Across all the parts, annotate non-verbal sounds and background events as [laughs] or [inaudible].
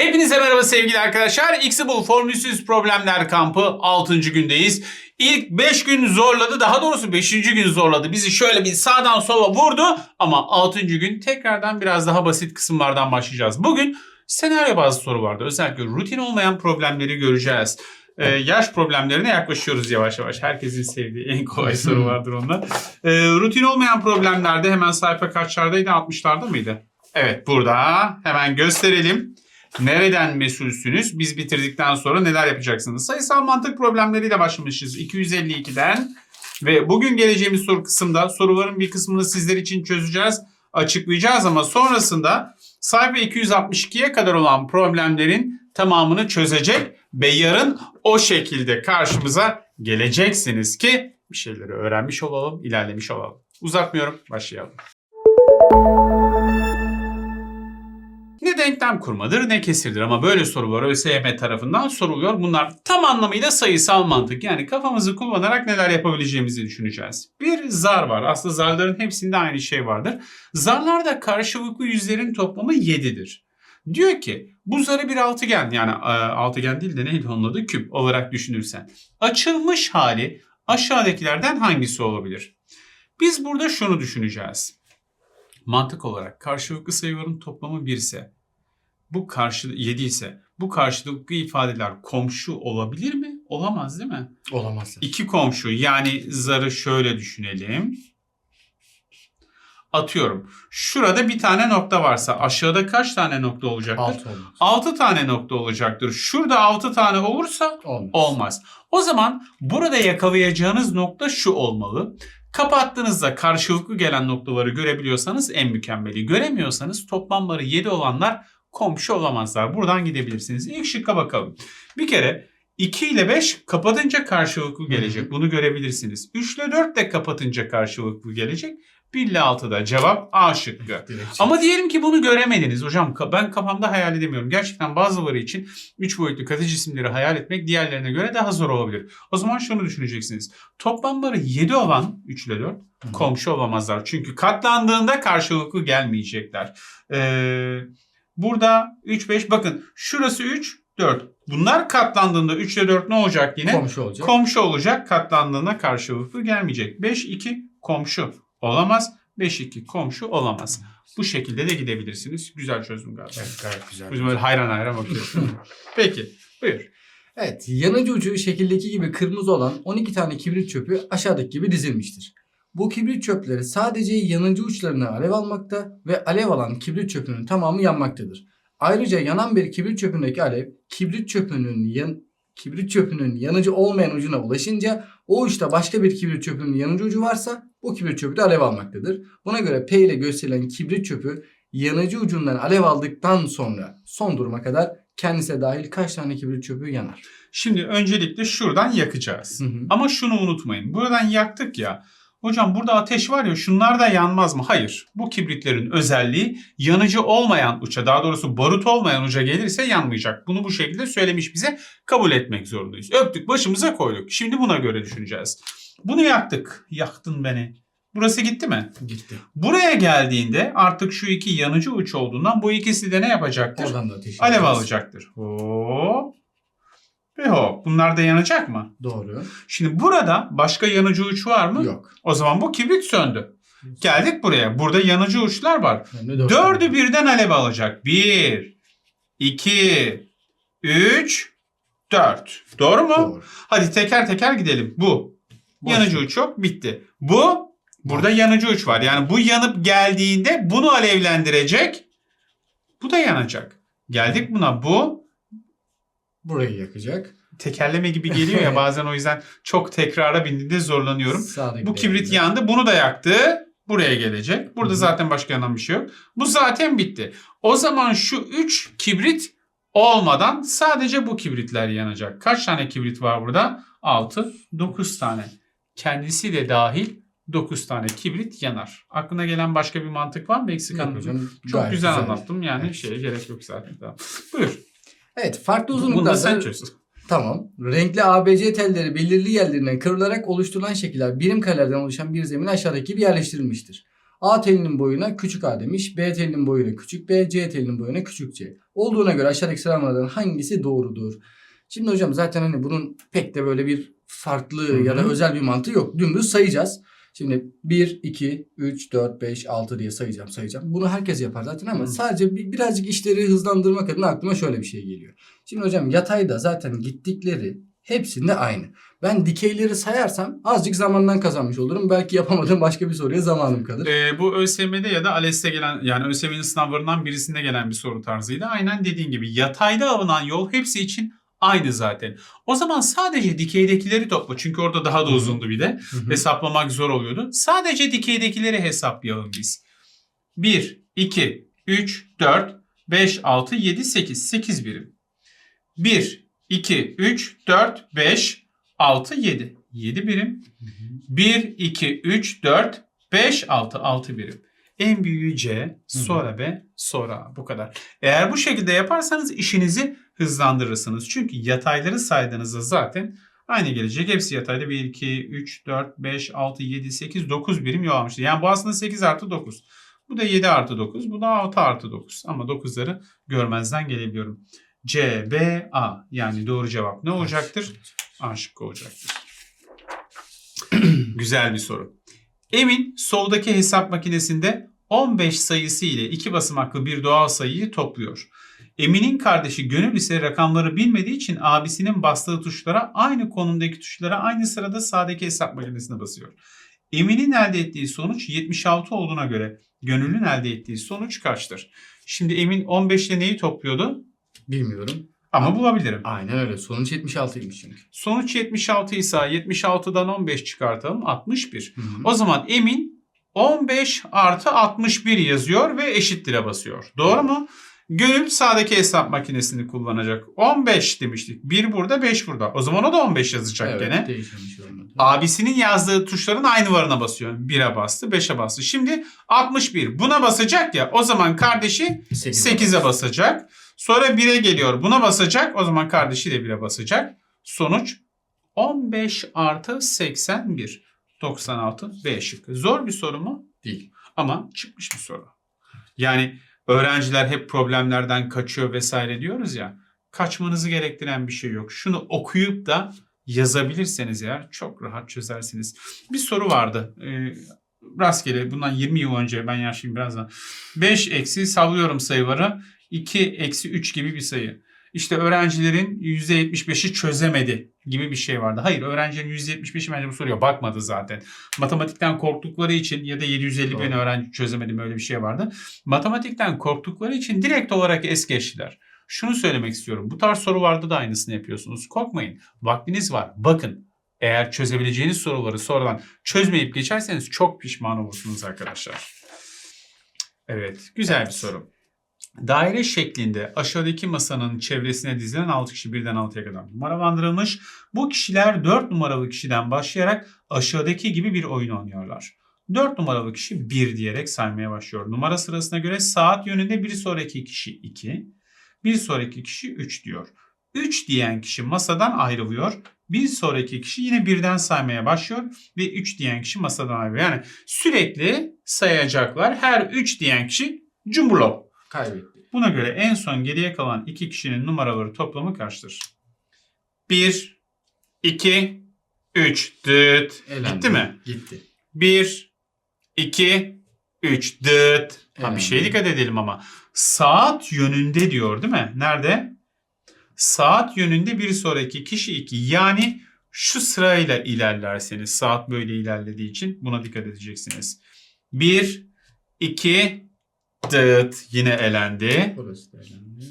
Hepinize merhaba sevgili arkadaşlar. Xable Formülsüz Problemler Kampı 6. gündeyiz. İlk 5 gün zorladı. Daha doğrusu 5. gün zorladı. Bizi şöyle bir sağdan sola vurdu. Ama 6. gün tekrardan biraz daha basit kısımlardan başlayacağız. Bugün senaryo bazı soru vardı. Özellikle rutin olmayan problemleri göreceğiz. Ee, yaş problemlerine yaklaşıyoruz yavaş yavaş. Herkesin sevdiği en kolay [laughs] soru vardır onda. Ee, rutin olmayan problemlerde hemen sayfa kaçlardaydı? 60'larda mıydı? Evet burada. Hemen gösterelim. Nereden mesulsünüz? Biz bitirdikten sonra neler yapacaksınız? Sayısal mantık problemleriyle başlamışız 252'den. Ve bugün geleceğimiz soru kısımda soruların bir kısmını sizler için çözeceğiz, açıklayacağız ama sonrasında sayfa 262'ye kadar olan problemlerin tamamını çözecek ve yarın o şekilde karşımıza geleceksiniz ki bir şeyleri öğrenmiş olalım, ilerlemiş olalım. Uzatmıyorum, başlayalım. Denklem kurmadır ne kesirdir ama böyle sorular ÖSYM tarafından soruluyor. Bunlar tam anlamıyla sayısal mantık. Yani kafamızı kullanarak neler yapabileceğimizi düşüneceğiz. Bir zar var. Aslında zarların hepsinde aynı şey vardır. Zarlarda karşılıklı yüzlerin toplamı 7'dir. Diyor ki bu zarı bir altıgen yani e, altıgen değil de neydi onun adı küp olarak düşünürsen. Açılmış hali aşağıdakilerden hangisi olabilir? Biz burada şunu düşüneceğiz. Mantık olarak karşılıklı sayıların toplamı 1 ise bu karşı 7 ise bu karşılıklı ifadeler komşu olabilir mi? Olamaz değil mi? Olamaz. İki komşu yani zarı şöyle düşünelim. Atıyorum. Şurada bir tane nokta varsa aşağıda kaç tane nokta olacaktır? Altı olmaz. 6 tane nokta olacaktır. Şurada 6 tane olursa Olmaz. olmaz. O zaman burada yakalayacağınız nokta şu olmalı. Kapattığınızda karşılıklı gelen noktaları görebiliyorsanız en mükemmeli. Göremiyorsanız toplamları 7 olanlar komşu olamazlar. Buradan gidebilirsiniz. İlk şıkka bakalım. Bir kere 2 ile 5 kapatınca karşılıklı gelecek. Bunu görebilirsiniz. 3 ile 4 de kapatınca karşılıklı gelecek. 1 ile 6 da cevap A şıkkı. Ama diyelim ki bunu göremediniz hocam. Ben kafamda hayal edemiyorum. Gerçekten bazıları için 3 boyutlu katı cisimleri hayal etmek diğerlerine göre daha zor olabilir. O zaman şunu düşüneceksiniz. Toplamları 7 olan 3 ile 4 Hı. komşu olamazlar. Çünkü katlandığında karşılıklı gelmeyecekler. Ee, burada 3, 5 bakın şurası 3, 4. Bunlar katlandığında 3 ile 4 ne olacak yine? komşu olacak. Komşu olacak. Katlandığında karşılıklı gelmeyecek. 5, 2 komşu olamaz. 5, 2 komşu olamaz. Bu şekilde de gidebilirsiniz. Güzel çözüm galiba. Evet gayet güzel. Biz böyle hayran hayran bakıyoruz. [laughs] Peki. Buyur. Evet yanıcı ucu şekildeki gibi kırmızı olan 12 tane kibrit çöpü aşağıdaki gibi dizilmiştir. Bu kibrit çöpleri sadece yanıcı uçlarına alev almakta ve alev alan kibrit çöpünün tamamı yanmaktadır. Ayrıca yanan bir kibrit çöpündeki alev kibrit çöpünün yan kibrit çöpünün yanıcı olmayan ucuna ulaşınca o uçta başka bir kibrit çöpünün yanıcı ucu varsa bu kibrit çöpü de alev almaktadır. Buna göre P ile gösterilen kibrit çöpü yanıcı ucundan alev aldıktan sonra son duruma kadar kendisi de dahil kaç tane kibrit çöpü yanar? Şimdi öncelikle şuradan yakacağız. Hı hı. Ama şunu unutmayın. Buradan yaktık ya. Hocam burada ateş var ya şunlar da yanmaz mı? Hayır. Bu kibritlerin özelliği yanıcı olmayan uça daha doğrusu barut olmayan uca gelirse yanmayacak. Bunu bu şekilde söylemiş bize kabul etmek zorundayız. Öptük başımıza koyduk. Şimdi buna göre düşüneceğiz. Bunu yaktık. Yaktın beni. Burası gitti mi? Gitti. Buraya geldiğinde artık şu iki yanıcı uç olduğundan bu ikisi de ne yapacaktır? Oradan da ateş Alev alacaktır. Hop. Hop. Bunlar da yanacak mı? Doğru. Şimdi burada başka yanıcı uç var mı? Yok. O zaman bu kibrit söndü. Geldik buraya. Burada yanıcı uçlar var. Yani dört Dördü tane. birden alev alacak. Bir, iki, üç, dört. Doğru mu? Doğru. Hadi teker teker gidelim. Bu. Boş. Yanıcı uç yok. Bitti. Bu. Burada yanıcı uç var. Yani bu yanıp geldiğinde bunu alevlendirecek. Bu da yanacak. Geldik buna. Bu Burayı yakacak. tekerleme gibi geliyor ya [laughs] bazen o yüzden çok tekrara bindiğinde zorlanıyorum. Sağdaki Bu kibrit değerinde. yandı. Bunu da yaktı. Buraya gelecek. Burada Hı hı. zaten başka yanan bir şey yok. Bu zaten bitti. O zaman şu 3 kibrit olmadan sadece bu kibritler yanacak. Kaç tane kibrit var burada? 6, 9 tane. Kendisi de dahil 9 tane kibrit yanar. Aklına gelen başka bir mantık var mı eksik Çok gayet güzel, anlattım yani Evet. şeye gerek yok zaten. Buyur. Evet farklı Bunu da uzunluklarda sen çöz. tamam. Renkli ABC telleri belirli yerlerine kırılarak oluşturulan şekiller birim karelerden oluşan bir zemine aşağıdaki gibi yerleştirilmiştir. A telinin boyuna küçük a demiş. B telinin boyuna küçük b. C telinin boyuna küçük c. Olduğuna göre aşağıdaki sıralamalardan hangisi doğrudur? Şimdi hocam zaten hani bunun pek de böyle bir farklı Hı hı. ya da özel bir mantığı yok. Dümdüz sayacağız. Şimdi 1, 2, 3, 4, 5, 6 diye sayacağım sayacağım. Bunu herkes yapar zaten ama Hı. sadece bir, birazcık işleri hızlandırmak adına aklıma şöyle bir şey geliyor. Şimdi hocam yatayda zaten gittikleri hepsinde aynı. Ben dikeyleri sayarsam azıcık zamandan kazanmış olurum. Belki yapamadığım başka bir soruya zamanım kalır. Ee, bu ÖSYM'de ya da ALES'te gelen yani ÖSYM'nin sınavlarından birisinde gelen bir soru tarzıydı. Aynen dediğin gibi yatayda alınan yol hepsi için aynı zaten. O zaman sadece dikeydekileri topla. Çünkü orada daha da uzundu bir de. Hı hı. Hesaplamak zor oluyordu. Sadece dikeydekileri hesaplayalım biz. 1, 2, 3, 4, 5, 6, 7, 8. 8 birim. 1, 2, 3, 4, 5, 6, 7. 7 birim. 1, 2, 3, 4, 5, 6. 6 birim. En büyüğü C, sonra B, sonra A. Bu kadar. Eğer bu şekilde yaparsanız işinizi hızlandırırsınız. Çünkü yatayları saydığınızda zaten aynı gelecek. Hepsi yatayda 1, 2, 3, 4, 5, 6, 7, 8, 9 birim yol almıştır. Yani bu aslında 8 artı 9. Bu da 7 artı 9. Bu da 6 artı 9. Ama 9'ları görmezden gelebiliyorum. C, B, A. Yani doğru cevap ne olacaktır? A şıkkı olacaktır. [clears throat] Güzel bir soru. Emin soldaki hesap makinesinde 15 sayısı ile iki basamaklı bir doğal sayıyı topluyor. Emin'in kardeşi Gönül ise rakamları bilmediği için abisinin bastığı tuşlara aynı konumdaki tuşlara aynı sırada sağdaki hesap makinesine basıyor. Emin'in elde ettiği sonuç 76 olduğuna göre Gönül'ün elde ettiği sonuç kaçtır? Şimdi Emin 15 ile neyi topluyordu? Bilmiyorum. Ama bulabilirim. Aynen öyle. Sonuç 76'ymış çünkü. Sonuç 76 ise 76'dan 15 çıkartalım 61. Hı hı. O zaman Emin 15 artı 61 yazıyor ve eşittire basıyor. Doğru mu? Gönül sağdaki hesap makinesini kullanacak. 15 demiştik. 1 burada 5 burada. O zaman o da 15 yazacak Evet, gene. değişmemiş olmadı. Abisinin yazdığı tuşların aynı varına basıyor. 1'e bastı 5'e bastı. Şimdi 61 buna basacak ya o zaman kardeşi 8 8'e basacak. Sonra 1'e geliyor. Buna basacak. O zaman kardeşi de 1'e basacak. Sonuç 15 artı 81. 96 B şıkkı. Zor bir soru mu? Değil. Ama çıkmış bir soru. Yani öğrenciler hep problemlerden kaçıyor vesaire diyoruz ya. Kaçmanızı gerektiren bir şey yok. Şunu okuyup da yazabilirseniz eğer çok rahat çözersiniz. Bir soru vardı. Ee, rastgele bundan 20 yıl önce ben yaşlıyım birazdan. 5 eksi sallıyorum sayıları. 2 eksi 3 gibi bir sayı. İşte öğrencilerin %75'i çözemedi gibi bir şey vardı. Hayır öğrencilerin %75'i bence bu soruya bakmadı zaten. Matematikten korktukları için ya da 750 bin öğrenci çözemedi mi öyle bir şey vardı. Matematikten korktukları için direkt olarak es geçtiler. Şunu söylemek istiyorum. Bu tarz sorularda da aynısını yapıyorsunuz. Korkmayın. Vaktiniz var. Bakın. Eğer çözebileceğiniz soruları sonradan çözmeyip geçerseniz çok pişman olursunuz arkadaşlar. Evet. Güzel bir soru. Daire şeklinde aşağıdaki masanın çevresine dizilen 6 kişi birden 6'ya kadar numaralandırılmış. Bu kişiler 4 numaralı kişiden başlayarak aşağıdaki gibi bir oyun oynuyorlar. 4 numaralı kişi 1 diyerek saymaya başlıyor. Numara sırasına göre saat yönünde bir sonraki kişi 2, bir sonraki kişi 3 diyor. 3 diyen kişi masadan ayrılıyor. Bir sonraki kişi yine birden saymaya başlıyor ve 3 diyen kişi masadan ayrılıyor. Yani sürekli sayacaklar. Her 3 diyen kişi cumburlop. Kaybetti. Buna göre en son geriye kalan iki kişinin numaraları toplamı kaçtır? 1, 2, 3. Dıt. Elendi. Gitti mi? Gitti. 1, 2, 3. Dıt. Ha, bir şeye dikkat edelim ama. Saat yönünde diyor değil mi? Nerede? Saat yönünde bir sonraki kişi 2. Yani şu sırayla ilerlerseniz saat böyle ilerlediği için buna dikkat edeceksiniz. 1, 2, dıt. Yine elendi. Burası da elendi.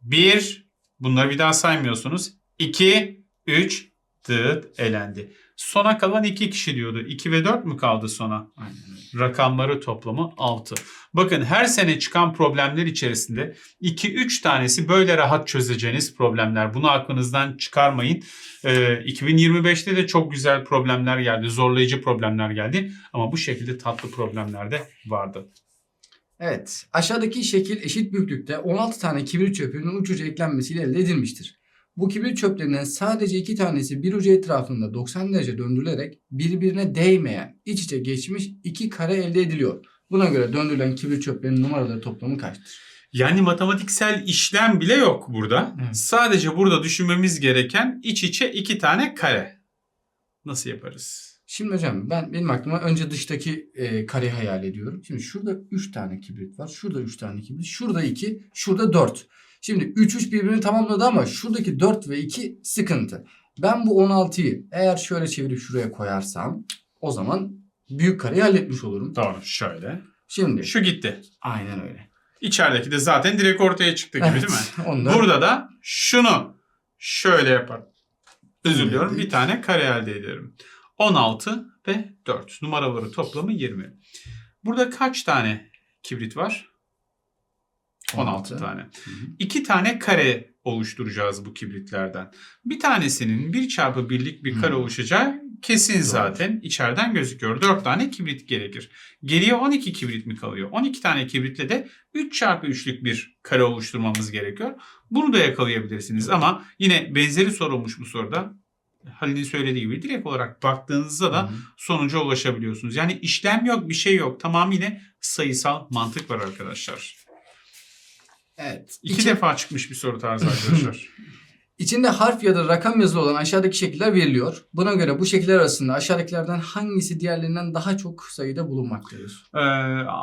1 bunları bir daha saymıyorsunuz. 2 3 dıt elendi. Sona kalan 2 kişi diyordu. 2 ve 4 mü kaldı sona? Aynen. Rakamları toplamı 6. Bakın her sene çıkan problemler içerisinde 2-3 tanesi böyle rahat çözeceğiniz problemler. Bunu aklınızdan çıkarmayın. Ee, 2025'te de çok güzel problemler geldi. Zorlayıcı problemler geldi. Ama bu şekilde tatlı problemler de vardı. Evet. Aşağıdaki şekil eşit büyüklükte 16 tane kibrit çöpünün uç ucu eklenmesiyle elde edilmiştir. Bu kibrit çöplerinden sadece iki tanesi bir ucu etrafında 90 derece döndürülerek birbirine değmeyen, iç içe geçmiş iki kare elde ediliyor. Buna göre döndürülen kibrit çöplerinin numaraları toplamı kaçtır? Yani matematiksel işlem bile yok burada. Evet. Sadece burada düşünmemiz gereken iç içe iki tane kare. Nasıl yaparız? Şimdi hocam ben benim aklıma önce dıştaki e, kareyi hayal ediyorum. Şimdi şurada 3 tane kibrit var. Şurada 3 tane kibrit. Şurada 2. Şurada 4. Şimdi 3 3 birbirini tamamladı ama şuradaki 4 ve 2 sıkıntı. Ben bu 16'yı eğer şöyle çevirip şuraya koyarsam o zaman büyük kareyi halletmiş olurum. Doğru şöyle. Şimdi Şu gitti. aynen öyle. İçerideki de zaten direkt ortaya çıktı gibi Evet, değil mi? [laughs] Onu da Burada da şunu şöyle yapar. Özür diliyorum. Bir tane kare elde ederim. 16 ve 4. Numaraları toplamı 20. Burada kaç tane kibrit var? 16 tane. Hı hı. İki tane kare oluşturacağız bu kibritlerden. Bir tanesinin 1 çarpı 1'lik bir kare Hmm. oluşacağı kesin zaten içeriden gözüküyor. 4 tane kibrit gerekir. Geriye 12 kibrit mi kalıyor? 12 tane kibritle de 3 çarpı 3'lük bir kare oluşturmamız gerekiyor. Bunu da yakalayabilirsiniz ama yine benzeri sorulmuş bu soruda. Halil'in söylediği gibi direkt olarak baktığınızda da sonuca ulaşabiliyorsunuz. Yani işlem yok, bir şey yok. Tamamıyla sayısal mantık var arkadaşlar. Evet. İki İçi- defa çıkmış bir soru tarzı arkadaşlar. [laughs] İçinde harf ya da rakam yazılı olan aşağıdaki şekiller veriliyor. Buna göre bu şekiller arasında aşağıdakilerden hangisi diğerlerinden daha çok sayıda bulunmaktadır? Ee,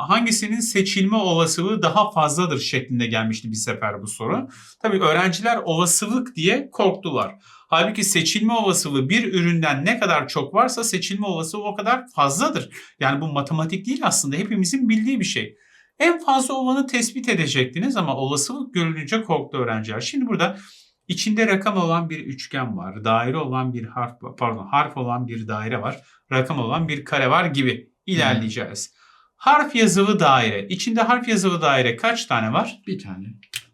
hangisinin seçilme olasılığı daha fazladır şeklinde gelmişti bir sefer bu soru. Tabii öğrenciler olasılık diye korktular. Halbuki seçilme olasılığı bir üründen ne kadar çok varsa seçilme olasılığı o kadar fazladır. Yani bu matematik değil aslında hepimizin bildiği bir şey. En fazla olanı tespit edecektiniz ama olasılık görülünce korktu öğrenciler. Şimdi burada içinde rakam olan bir üçgen var, daire olan bir harf pardon harf olan bir daire var, rakam olan bir kare var gibi ilerleyeceğiz. Harf yazılı daire. İçinde harf yazılı daire kaç tane var? Bir tane.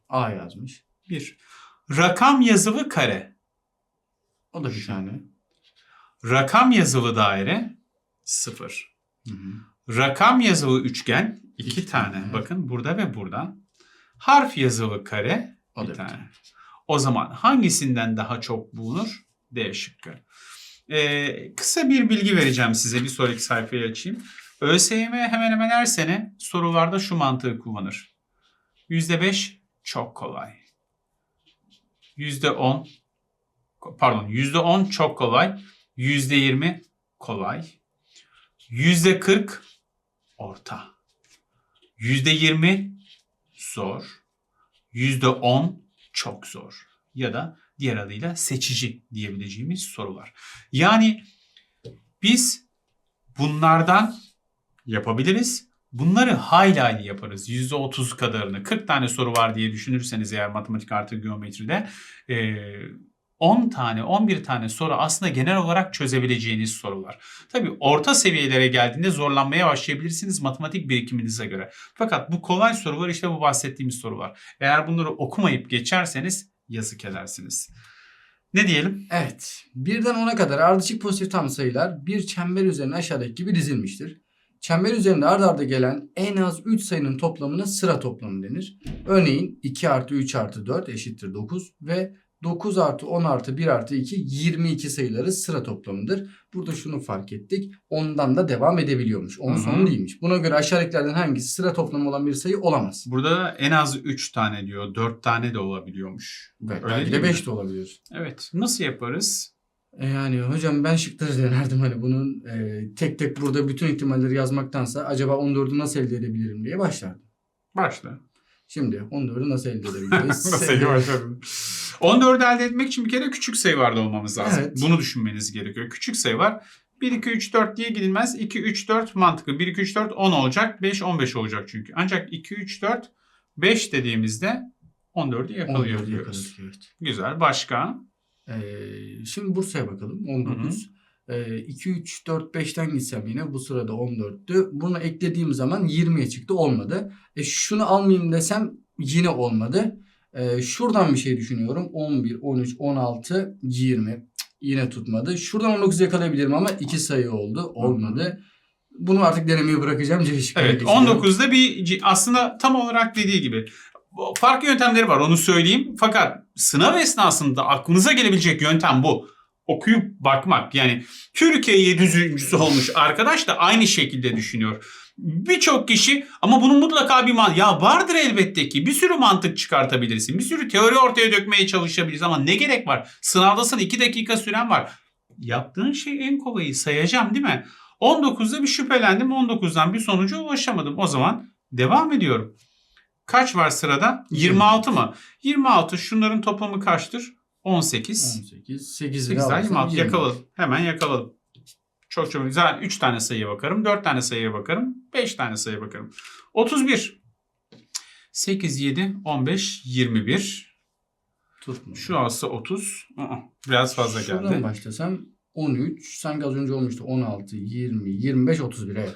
A yazmış. Bir. Rakam yazılı kare. O da bir tane. Rakam yazılı daire sıfır. Hı hı. Rakam yazılı üçgen iki İki tane. tane. Bakın burada ve burada. Harf yazılı kare O bir bir tane. tane. O zaman hangisinden daha çok bulunur? D şıkkı. Ee, kısa bir bilgi vereceğim size. Bir sonraki sayfayı açayım. ÖSYM hemen hemen her sene sorularda şu mantığı kullanır. %5 çok kolay. %10 pardon %10 çok kolay. %20 kolay. %40 orta. %20 zor. %10 çok zor. Ya da diğer adıyla seçici diyebileceğimiz sorular. Yani biz bunlardan yapabiliriz. Bunları hayli hayli yaparız. %30 kadarını. 40 tane soru var diye düşünürseniz eğer matematik artı geometride eee, 10 tane 11 tane soru aslında genel olarak çözebileceğiniz sorular. Tabii orta seviyelere geldiğinde zorlanmaya başlayabilirsiniz matematik birikiminize göre. Fakat bu kolay sorular işte bu bahsettiğimiz sorular. Eğer bunları okumayıp geçerseniz yazık edersiniz. Ne diyelim? Evet. Birden 10'a kadar ardışık pozitif tam sayılar bir çember üzerine aşağıdaki gibi dizilmiştir. Çember üzerinde ard arda gelen en az 3 sayının toplamına sıra toplamı denir. Örneğin 2 artı 3 artı 4 eşittir 9 ve 9 artı 10 artı 1 artı 2 22 sayıları sıra toplamıdır. Burada şunu fark ettik. Ondan da devam edebiliyormuş. Onun sonu değilmiş. Buna göre aşağıdakilerden hangisi sıra toplamı olan bir sayı olamaz? Burada da en az 3 tane diyor. 4 tane de olabiliyormuş. Evet, Öyle belki de mi? 5 de olabilir. Evet. Nasıl yaparız? E Yani hocam ben şıkları denerdim hani bunun e, tek tek burada bütün ihtimalleri yazmaktansa acaba 14'ü nasıl elde edebilirim diye başlardım. Başla. Şimdi 14'ü nasıl elde [laughs] edebiliriz? Nasıl iyi başladın? 14'ü elde etmek için bir kere küçük sayı vardı olmamız lazım. Evet. Bunu düşünmeniz gerekiyor. Küçük sayı var. 1, 2, 3, 4 diye gidilmez. 2, 3, 4 mantıklı. 1, 2, 3, 4 10 olacak. 5, 15 olacak çünkü. Ancak 2, 3, 4, 5 dediğimizde 14'ü 14'ü yakalıyoruz. yakaladık evet. Güzel. Başka? E, şimdi Bursa'ya bakalım 19. E, 2, 3, 4, 5'ten gitsem yine bu sırada 14'tü. Bunu eklediğim zaman 20'ye çıktı olmadı. E, şunu almayayım desem yine olmadı. E, şuradan bir şey düşünüyorum. 11, 13, 16, 20. Cık, Yine tutmadı. Şuradan 19 yakalayabilirim ama iki sayı oldu. Olmadı. Bunu artık denemeyi bırakacağım. Evet geçiyorum. 19'da bir aslında tam olarak dediği gibi farklı yöntemleri var onu söyleyeyim. Fakat sınav esnasında aklınıza gelebilecek yöntem bu. Okuyup bakmak yani Türkiye 700.sü olmuş arkadaş da aynı şekilde düşünüyor. Birçok kişi ama bunun mutlaka bir man ya vardır elbette ki bir sürü mantık çıkartabilirsin. Bir sürü teori ortaya dökmeye çalışabilirsin ama ne gerek var? Sınavdasın 2 dakika süren var. Yaptığın şey en kolayı sayacağım değil mi? 19'da bir şüphelendim 19'dan bir sonuca ulaşamadım. O zaman devam ediyorum. Kaç var sırada? 26 mı? 26 şunların toplamı kaçtır? 18. 18, 8 8 daha 26 yakaladım. Hemen yakaladım. Çok çok güzel. 3 tane sayıya bakarım. 4 tane sayıya bakarım. 5 tane sayıya bakarım. 31. 8, 7, 15, 21. Tutmuyor. Şu alsa 30. Aa, Biraz fazla Şuradan geldi. başlasam 13, sanki az önce olmuştu 16, 20, 25, 31 evet.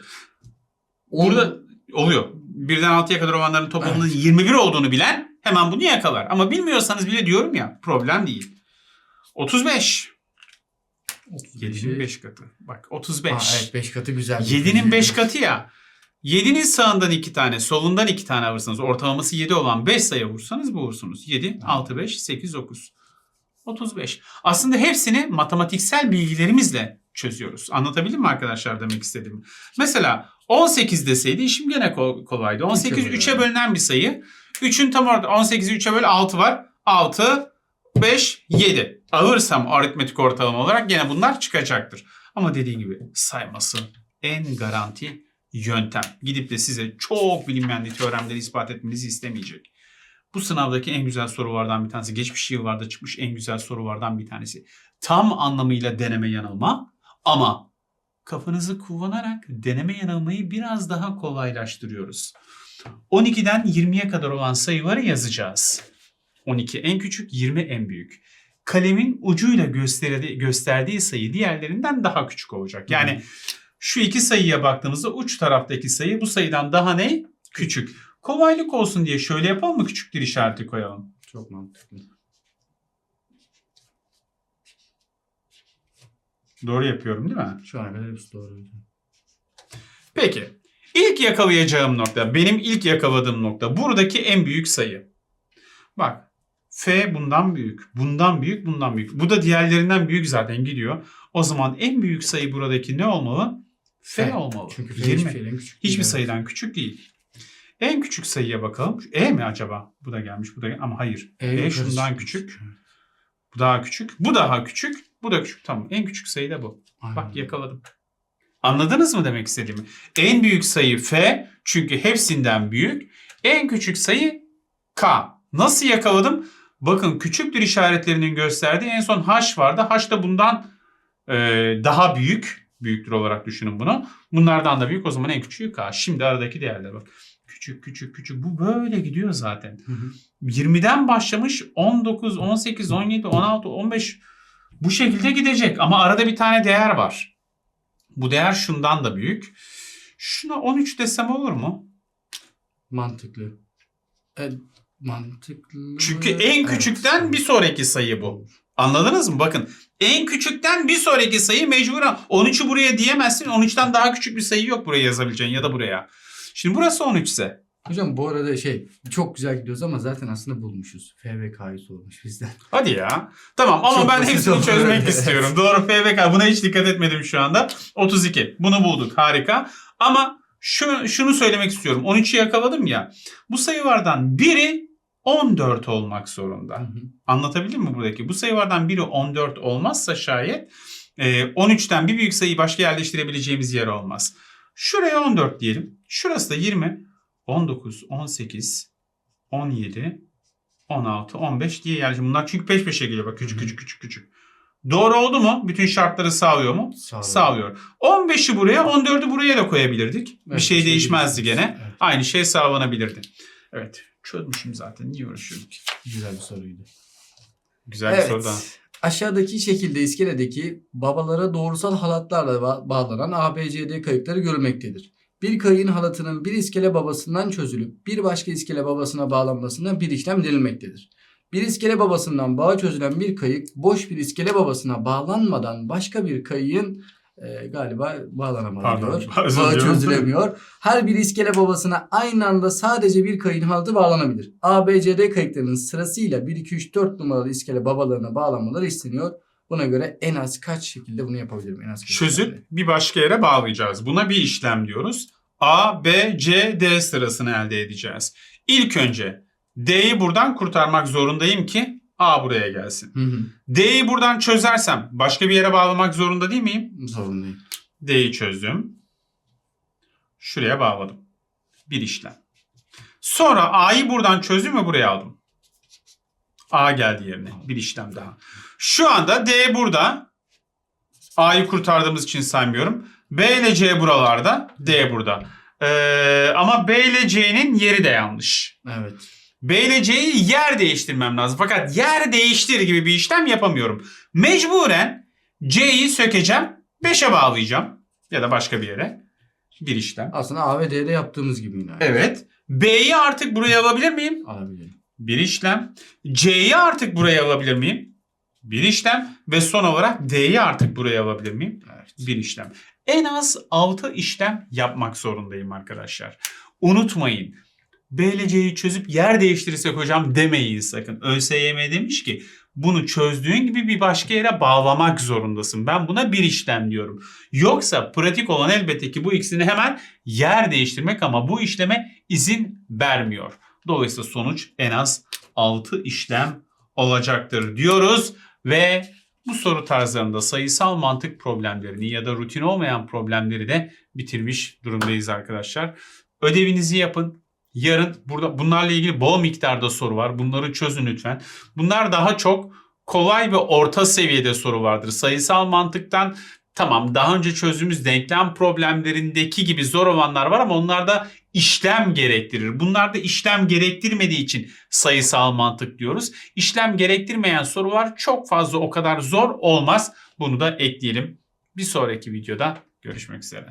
On- Burada oluyor. Birden 6'ya kadar olanların toplamının 21 olduğunu bilen hemen bunu yakalar. Ama bilmiyorsanız bile diyorum ya problem değil. 35. 35. 7'nin 5 katı. Bak 35. Ha, evet 5 katı güzel. 7'nin 5 katı ya. 7'nin sağından 2 tane, solundan 2 tane vursanız, ortalaması 7 olan 5 sayı vursanız bu vursunuz. 7, 6, 5, 8, 9. 35. Aslında hepsini matematiksel bilgilerimizle çözüyoruz. Anlatabildim mi arkadaşlar demek istediğimi? Mesela 18 deseydi işim gene ko- kolaydı. 18 Üçe 3'e böler. bölünen bir sayı. 3'ün tam orada 18'i 3'e böl 6 var. 6, 5, 7. Alırsam aritmetik ortalama olarak gene bunlar çıkacaktır. Ama dediğim gibi sayması en garanti yöntem. Gidip de size çok bilinmeyenli teoremleri ispat etmenizi istemeyecek. Bu sınavdaki en güzel sorulardan bir tanesi. Geçmiş yıllarda çıkmış en güzel sorulardan bir tanesi. Tam anlamıyla deneme yanılma ama kafanızı kullanarak deneme yanılmayı biraz daha kolaylaştırıyoruz. 12'den 20'ye kadar olan sayıları yazacağız. 12 en küçük, 20 en büyük. Kalemin ucuyla gösterdiği, gösterdiği sayı diğerlerinden daha küçük olacak. Yani şu iki sayıya baktığımızda uç taraftaki sayı bu sayıdan daha ne? Küçük. Kolaylık olsun diye şöyle yapalım mı? Küçüktür işareti koyalım. Çok mantıklı. Doğru yapıyorum değil mi? Şu ana kadar hepsi doğruydu. Peki. İlk yakalayacağım nokta, benim ilk yakaladığım nokta buradaki en büyük sayı. Bak. F bundan büyük, bundan büyük, bundan büyük. Bu da diğerlerinden büyük zaten gidiyor. O zaman en büyük sayı buradaki ne olmalı? F, F. olmalı. Çünkü F 20. hiçbir küçük Hiçbir sayıdan küçük değil. En küçük sayıya bakalım. E mi acaba? Bu da gelmiş, bu da ama hayır. E E, şundan küçük. Bu daha küçük. Bu daha küçük. Bu da küçük. Tamam. En küçük sayı da bu. Aynen. Bak yakaladım. Anladınız mı demek istediğimi? En büyük sayı F çünkü hepsinden büyük. En küçük sayı K. Nasıl yakaladım? Bakın küçüktür işaretlerinin gösterdiği en son H vardı. H da bundan e, daha büyük. Büyüktür olarak düşünün bunu. Bunlardan da büyük o zaman en küçüğü K. Şimdi aradaki değerler bak. Küçük küçük küçük. Bu böyle gidiyor zaten. Hı hı. 20'den başlamış 19, 18, 17, 16, 15 bu şekilde gidecek. Ama arada bir tane değer var. Bu değer şundan da büyük. Şuna 13 desem olur mu? Mantıklı. E, mantıklı. Çünkü en Evet. küçükten bir sonraki sayı bu. Anladınız mı? Bakın en küçükten bir sonraki sayı mecburen 13'ü buraya diyemezsin. 13'ten daha küçük bir sayı yok buraya yazabileceğin ya da buraya. Şimdi burası 13 ise. Hocam bu arada şey çok güzel gidiyoruz ama zaten aslında bulmuşuz. F ve K'yı sormuş bizden. [laughs] Hadi ya. Tamam ama Çok ben hepsini çözmek Evet. istiyorum. Doğru FBK. Buna hiç dikkat etmedim şu anda. 32. Bunu bulduk. Harika. Ama şu, şunu söylemek istiyorum. 13'ü yakaladım ya. Bu sayılardan biri 14 olmak zorunda. Hı hı. Anlatabildim mi buradaki? Bu sayılardan biri 14 olmazsa şayet e, 13'ten bir büyük sayıyı başka yerleştirebileceğimiz yer olmaz. Şuraya 14 diyelim. Şurası da 20, 19, 18, 17, 16, 15 diye yerleştirelim. Bunlar çünkü peş peşe geliyor. Bak küçük küçük küçük küçük. Doğru oldu mu? Bütün şartları sağlıyor mu? Sağ olun. Sağlıyor. 15'i buraya 14'ü buraya da koyabilirdik. bir Evet, şey bir şey değişmezdi değişmez. gene. Evet. Aynı şey sağlanabilirdi. Evet. Çözmüşüm zaten. Niye uğraşıyorum ki? Güzel bir soruydu. Güzel bir Evet. soru daha. Aşağıdaki şekilde iskeledeki babalara doğrusal halatlarla ba- bağlanan ABCD kayıkları görülmektedir. Bir kayığın halatının bir iskele babasından çözülüp bir başka iskele babasına bağlanmasından bir işlem denilmektedir. Bir iskele babasından bağa çözülen bir kayık boş bir iskele babasına bağlanmadan başka bir kayığın e, galiba bağlanamadı Pardon, diyor. [laughs] diliyorum. çözülemiyor. Her bir iskele babasına aynı anda sadece bir kayığın halatı bağlanabilir. ABCD kayıklarının sırasıyla 1, 2, 3, 4 numaralı iskele babalarına bağlanmaları isteniyor. Buna göre en az kaç şekilde bunu yapabilirim? En az kaç Çözüp şekilde? bir başka yere bağlayacağız. Buna bir işlem diyoruz. A, B, C, D sırasını elde edeceğiz. İlk önce D'yi buradan kurtarmak zorundayım ki A buraya gelsin. Hı hı. D'yi buradan çözersem başka bir yere bağlamak zorunda değil miyim? Sorun değil. D'yi çözdüm. Şuraya bağladım. Bir işlem. Sonra A'yı buradan çözdüm ve buraya aldım. A geldi yerine. Bir işlem daha. Şu anda D burada. A'yı kurtardığımız için saymıyorum. B ile C buralarda. D burada. Ee, ama B ile C'nin yeri de yanlış. Evet. B ile C'yi yer değiştirmem lazım. Fakat yer değiştir gibi bir işlem yapamıyorum. Mecburen C'yi sökeceğim. 5'e bağlayacağım. Ya da başka bir yere. Bir işlem. Aslında A ve D'de yaptığımız gibi yine. Evet. B'yi artık buraya alabilir miyim? Alabilirim. Bir işlem. C'yi artık buraya alabilir miyim? Bir işlem. Ve son olarak D'yi artık buraya alabilir miyim? Evet. Bir işlem. En az 6 işlem yapmak zorundayım arkadaşlar. Unutmayın. B ile C'yi çözüp yer değiştirirsek hocam demeyin sakın. ÖSYM demiş ki bunu çözdüğün gibi bir başka yere bağlamak zorundasın. Ben buna bir işlem diyorum. Yoksa pratik olan elbette ki bu ikisini hemen yer değiştirmek ama bu işleme izin vermiyor. Dolayısıyla sonuç en az 6 işlem olacaktır diyoruz ve bu soru tarzlarında sayısal mantık problemlerini ya da rutin olmayan problemleri de bitirmiş durumdayız arkadaşlar. Ödevinizi yapın. Yarın burada bunlarla ilgili bol miktarda soru var. Bunları çözün lütfen. Bunlar daha çok kolay ve orta seviyede soru vardır. Sayısal mantıktan tamam daha önce çözdüğümüz denklem problemlerindeki gibi zor olanlar var ama onlarda işlem gerektirir. Bunlarda işlem gerektirmediği için sayısal mantık diyoruz. İşlem gerektirmeyen sorular çok fazla o kadar zor olmaz. Bunu da ekleyelim. Bir sonraki videoda görüşmek üzere.